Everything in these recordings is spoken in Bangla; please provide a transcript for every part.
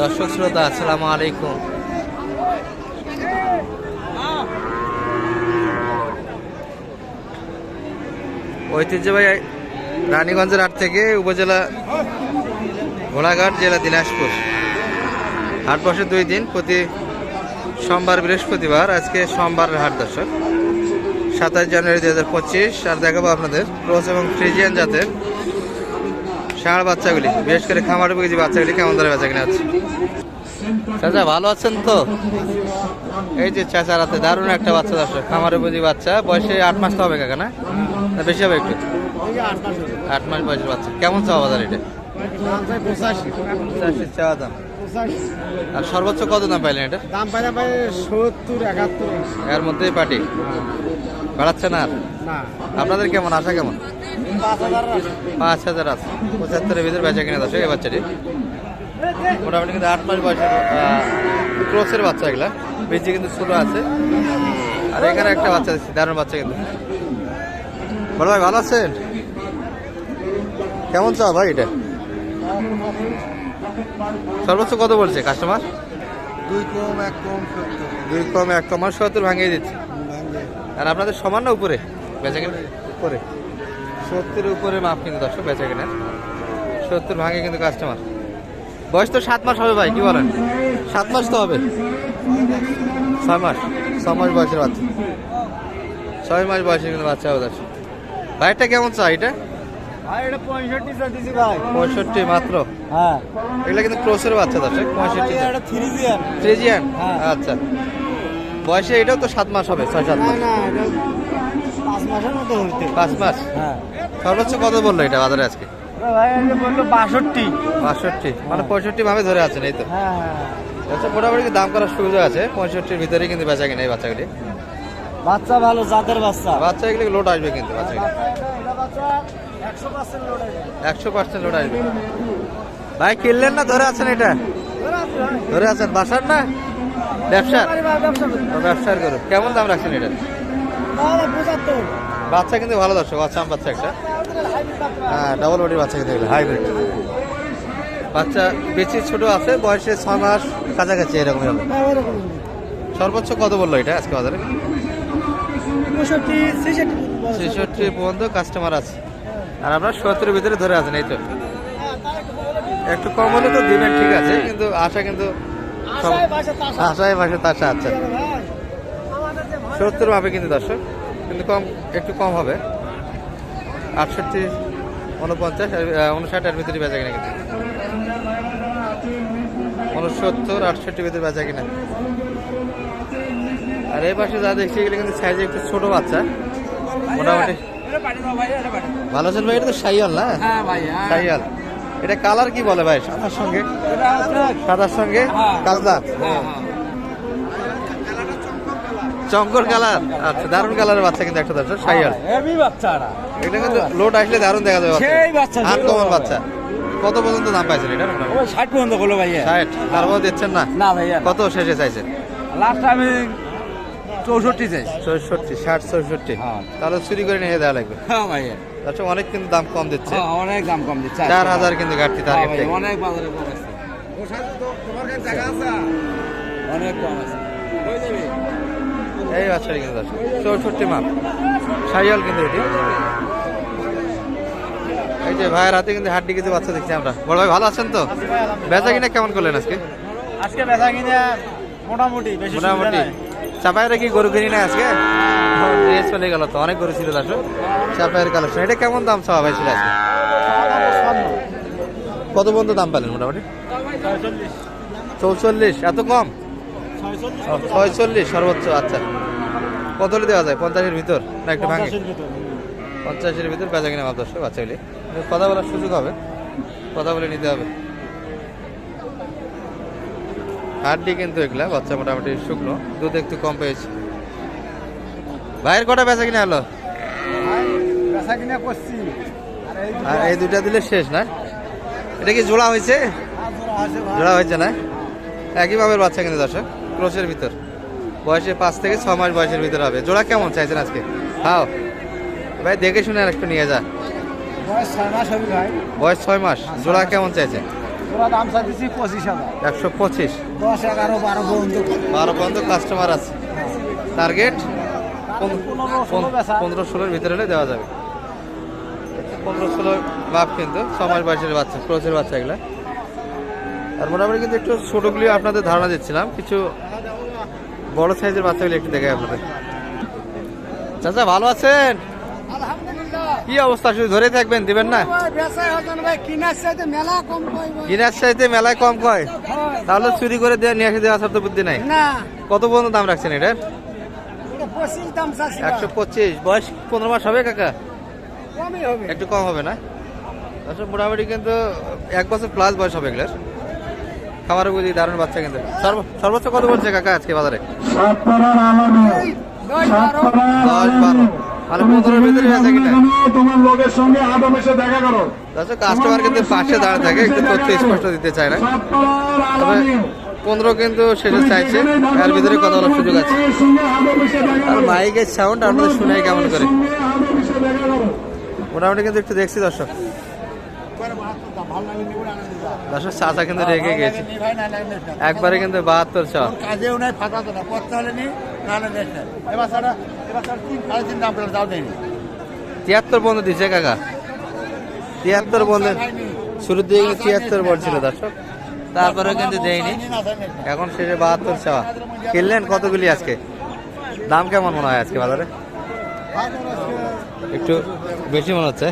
দর্শক শ্রোতা, আসসালামু আলাইকুম। ঐতিহ্যবাহী রানীগঞ্জের হাট থেকে উপজেলা ঘোড়াঘাট জেলা দিনাজপুর। হাট বসে দুই দিন, প্রতি সোমবার, বৃহস্পতিবার, আজকে সোমবার হাট দর্শক। সাতাশ জানুয়ারি দু হাজার পঁচিশ, আর দেখাবো আপনাদের ক্রস এবং ফ্রিজিয়ান জাতের ষাঁড় বাচ্চাগুলি বিশেষ করে খামার উপযোগী বাচ্চাগুলি কেমন ধরে বেচা কিনা আছে? চাচা ভালো আছেন তো? এই যে চাচার হাতে দারুণ একটা বাচ্চা দর্শক খামার উপযোগী বাচ্চা। বয়সে আট মাস তো হবে কাকা না? বেশি হবে একটু? আট মাস বয়সের বাচ্চা। কেমন চাওয়া বাজার এটা? চাওয়া দাম। আর সর্বোচ্চ কত দাম পাইলেন এটা? দাম পাইলে ভাই সত্তর একাত্তর। এর মধ্যেই পার্টি? বাড়াচ্ছে না আর? না। আপনাদের কেমন? আশা কেমন? পাঁচ হাজার আছে। পঁচাত্তরের ভিতরে বেচা কিনা দর্শক এই বাচ্চাটি। মোটামুটি কিন্তু আট মাস বয়সের ক্রোসের বাচ্চা এগুলা। বেশি কিন্তু ছোট আছে। আর এখানে একটা বাচ্চা দিচ্ছি দারুণ বাচ্চা কিন্তু। বড় ভাই ভালো আছেন? কেমন চা ভাই এটা? সর্বোচ্চ কত বলছে কাস্টমার দুই কম এক কম দুই কম এক কমার সত্তর ভাঙিয়ে দিচ্ছে। আর আপনাদের সমান না উপরে? বেচা কিনা? উপরে। সত্তরের উপরে মাপ কিন্তু দর্শক বেচা কিনা। সত্তর ভাঙে কিন্তু কাস্টমার বয়স তো সাত মাস হবে ভাই কি বলেন? সাত মাস তো হবে। ছয় মাস ছয় মাস বয়সের বাচ্চা। ছয় মাস বয়সের কিন্তু বাচ্চা হবে দর্শক। ভাইটা কেমন চা এটা? ভাই এটা পঁয়ষট্টি মাত্র? হ্যাঁ। এগুলো কিন্তু ক্রোসের বাচ্চা দর্শক পঁয়ষট্টি এটা থ্রি জিয়ার ট্রেজিয়ান হ্যাঁ। আচ্ছা। বয়সে এটাও তো সাত মাস হবে ছয় সাত মাস। পাঁচ মাসের মতো হইতে পাঁচ মাস? হ্যাঁ। সর্বোচ্চ কত বলল এটা বাজারে আজকে? ভাই বলল বাষট্টি। বাষট্টি? মানে পঁয়ষট্টি ভাবে ধরে আছেন এই তো? হ্যাঁ হ্যাঁ আচ্ছা মোটামুটি দাম করার সুবিধা আছে? পঁয়ষট্টির ভিতরে কিন্তু বেচা কিনা এই বাচ্চাগুলি? বাচ্চা ভালো জাতের বাচ্চা। বাচ্চা এগুলি লোড আসবে কিন্তু বাচ্চাগুলি? একশো পার্সেন্ট লোড আসবে। ভাই কিনলেন না ধরে আছেন এটা? ধরে আছেন বাসার না? ব্যবসা ব্যবসা করি। ব্যবসার করো কেমন দাম রাখছেন এটা? বাচ্চা কিন্তু ভালো দর্শক বাচ্চা আম বাচ্চা একটা। হ্যাঁ ডাবল বডির বাচ্চা কিন্তু হাইব্রিড বাচ্চা বেশি ছোট আছে বয়সে ছয় মাস কাছাকাছি এরকমই হবে। সর্বোচ্চ কত বলল এটা আজকে বাজারে? ছেষট্টি পর্যন্ত কাস্টমার আছে। আর আপনার সত্তরের ভিতরে ধরে আছেন এই তো? একটু কম হলে তো দিবেন ঠিক আছে কিন্তু আশা কিন্তু আশায় মাসে তাশা আচ্ছা। সত্তর হবে কিন্তু দর্শক কিন্তু কম একটু কম হবে। আটষট্টি উনপঞ্চাশ আহ, উনষাটের ভিতরে বেচা কিনা কিন্তু। উনসত্তর আটষট্টির ভিতরে বেচা কিনা। আর এই পাশে যা দেখছি এগুলো কিন্তু সাইজে একটু ছোট বাচ্চা। মোটামুটি। ভালো আছেন ভাই? এটা তো সাইয়াল না? হ্যাঁ সাইয়াল এটা কালার কি বলে ভাই? সাদার সঙ্গে? সাদার সঙ্গে কাজলা? চঙ্কর কালার। আচ্ছা দারুণ কালারের বাচ্চা কিন্তু একটা দর্শক সাইয়াল হেভি বাচ্চারা। এটা কিন্তু লোড আসলে দারুণ দেখা যাবে সেই বাচ্চা, আর সেই কমন বাচ্চা। বাচ্চা। কত পর্যন্ত দাম পাইছেন এটা? ওই ষাট পর্যন্ত বলো ভাইয়া। ষাট। তারপর দিচ্ছেন না? না ভাইয়া কত শেষে চাইছেন? লাস্ট আমি চৌষট্টি চাই চৌষট্টি ষাট চৌষট্টি। হ্যাঁ। তাহলে চুরি করে নিয়ে দেওয়া লাগবে। হ্যাঁ ভাইয়া। দর্শক অনেক কিন্তু দাম কম দিচ্ছে। হ্যাঁ, অনেক দাম কম দিচ্ছে। চার হাজার কিন্তু ঘাটতি তার হ্যাঁ অনেক বাজারে কম আছে। অনেক কম আছে। এই বাচ্চাটি কিন্তু দর্শক চৌষট্টি মাপ। সাইয়াল কিন্তু এটি। এই যে ভাইয়ের হাতে কিন্তু হাড্ডি কিছু বাচ্চা দেখছি আমরা। বড় ভাই ভালো আছেন তো? বেচা কিনা কেমন করলেন আজকে? আজকে বেচা কিনে মোটামুটি মোটামুটি। চাপাইরে কি গরু কিনি না আজকে? চলে গেল তো অনেক গরু ছিল দর্শক চাপাইয়ের কালেকশন। এটা কেমন দাম চাওয়া ভাই ছিল আজকে? কত পর্যন্ত দাম পেলেন মোটামুটি? চৌচল্লিশ এত কম? ছয়চল্লিশ সর্বোচ্চ আচ্ছা। কত দেওয়া যায়? পঞ্চাশের ভিতর না একটু ভাঙে? পঞ্চাশের ভিতর। বেচা কিনা মাপ দর্শক বাচ্চাগুলি কথা বলার সুযোগ হবে। কথা বলে নিতে হবে। হাড্ডি কিন্তু এগুলা বাচ্চা মোটামুটি শুকনো। দুধ একটু কম পেয়েছে। ভাইয়ের কটা বেচা কিনা হলো? আর এই দুটা দিলে শেষ না? এটা কি জোড়া হয়েছে? জোড়া হয়েছে না? একই ভাবের বাচ্চা কিন্তু দর্শক। ক্রোশের ভিতর। বয়সে পাঁচ থেকে ছ মাস বয়সের ভিতর হবে। জোড়া কেমন চাইছেন আজকে? হাও। ভাই দেখে শুনে আর একটু নিয়ে যা। বয়স ছয় মাস মাস। জোড়া কেমন চাইছেন? একশো পঁচিশ। এগারো বারো পর্যন্ত কাস্টমার আছে। টার্গেট পনেরো পনেরো ষোলোর ভিতরে হলে দেওয়া যাবে। পনেরো ষোলো বাপ কিন্তু। ছ মাস বয়সের বাচ্চা ক্রোচের বাচ্চা এগুলা। আর মোটামুটি কিন্তু একটু ছোটোগুলি আপনাদের ধারণা দিচ্ছিলাম। কিছু বড় সাইজের বাচ্চাগুলি একটু দেখাই আপনাদের। চাচা ভালো আছেন? কি অবস্থা? শুধু ধরে থাকবেন দিবেন না? কিনার চাইতে মেলায় কম কয় তাহলে চুরি করে নিয়ে এসে দেওয়া তো বুদ্ধি নাই? কত পর্যন্ত দাম রাখছেন এটার একশো পঁচিশ। বয়স পনেরো মাস হবে কাকা? একটু কম হবে না? আসলে মোটামুটি কিন্তু এক বছর প্লাস বয়স হবে এগুলোর। খামারে বুঝি দারুণ বাচ্চা কিন্তু। সর্ব- সর্বোচ্চ কত বলছে কাকা আজকে বাজারে? বারো। ভিতরে কাস্টমার কিন্তু থাকে স্পষ্ট দিতে চায় না। তবে পনেরো কিন্তু শেষে চাইছে, এর ভিতরে কথা বলার সুযোগ আছে। আর করো। মাইকের সাউন্ড আপনাদের শুনে কেমন করো। মোটামুটি কিন্তু একটু দেখছি দর্শক। দর্শক চাচা কিন্তু রেগে গেছে। একবারে কিন্তু বাহাত্তর ছ। কাজেও নাই ফাঁকা তো না করতে হলে নি নাহলে এবার সারা এবার সারা তিন সাড়ে তিন দাম যাও দেয়নি তিয়াত্তর বন্ধু দিছে কাকা। তিয়াত্তর বন্ধু শুরুর দিকে তিয়াত্তর বলছিল দর্শক। তারপরে কিন্তু দেয়নি। এখন শেষে বাহাত্তর চাওয়া কিনলেন কতগুলি আজকে? দাম কেমন মনে হয় আজকে বাজারে? একটু বেশি মনে হচ্ছে।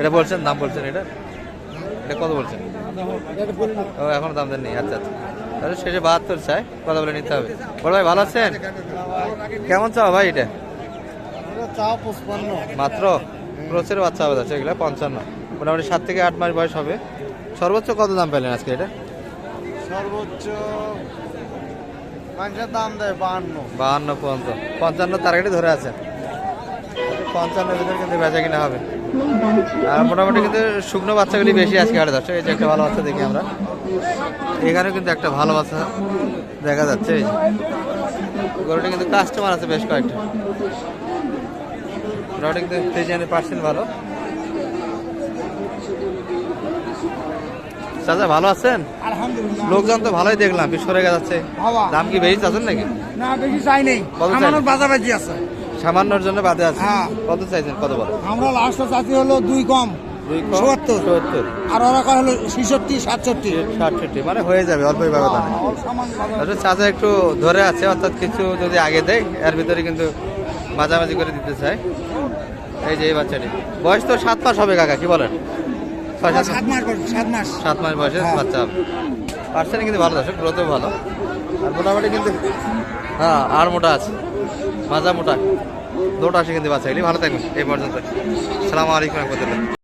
এটা বলছেন দাম বলছেন এটা? এটা কত বলছেন? ও এখনও দাম দেননি আচ্ছা আচ্ছা। তাহলে শেষে বাহাত্তর চাই কথা বলে নিতে হবে। বড় ভাই ভালো আছেন? কেমন চাও ভাই এটা? মাত্র? ক্রোচের বাচ্চা হবে যাচ্ছে এগুলো পঞ্চান্ন। মোটামুটি সাত থেকে আট মাস বয়স হবে। সর্বোচ্চ কত দাম পেলেন আজকে এটা? সর্বোচ্চ দাম দেয় বাহান্ন। বাহান্ন পর্যন্ত। পঞ্চান্ন টার্গেটে ধরে আছে পঞ্চান্ন ভিতরে কিন্তু বেচা কিনা হবে। আর মোটামুটি কিন্তু শুকনো বাচ্চাগুলি বেশি আজকে হাটে যাচ্ছে। এই যে একটা ভালো বাচ্চা দেখি আমরা। এখানে কিন্তু একটা ভালো বাচ্চা দেখা যাচ্ছে। এই। গরুটা কিন্তু কাস্টমার আছে বেশ কয়েকটা। কিন্তু ফ্রিজিয়ানের পার্সেন্ট ভালো। চাচা ভালো আছেন? লোকজন তো ভালোই দেখলাম। সরে যাচ্ছে। বাবা। দাম কি বেশি চাচ্ছেন নাকি? না বেশি চাই নেই। চাই? বাজাবাজি আছে। সামান্যর জন্য বাদে আছে হ্যাঁ। কত চাইছেন? কত বড় আমরা লাস্ট চাকরি হলো দুই কম। আর ওরা হলো ছেষট্টি সাতষট্টি। ষাটষট্টি। মানে হয়ে যাবে অল্পই ব্যবধানে আসলে চাচা একটু ধরে আছে অর্থাৎ কিছু যদি আগে দেয় এর ভিতরে কিন্তু মাঝামাঝি করে দিতে চায়। এই যে এই বাচ্চাটি। বয়স তো সাত মাস হবে কাকা কি বলেন? সাত মাস সাত মাস। সাত মাস বয়সের হ্যাঁ। বাচ্চা পার্সেন্ট কিন্তু ভালো গ্রোথও ভালো। আর মোটামুটি কিন্তু হ্যাঁ আর মোটা আছে। মাজা মোটা। দুটো আসে কিন্তু বাচ্চা এগুলি ভালো থাকবেন। এই পর্যন্ত। সালামু রহমতুল্লাহ।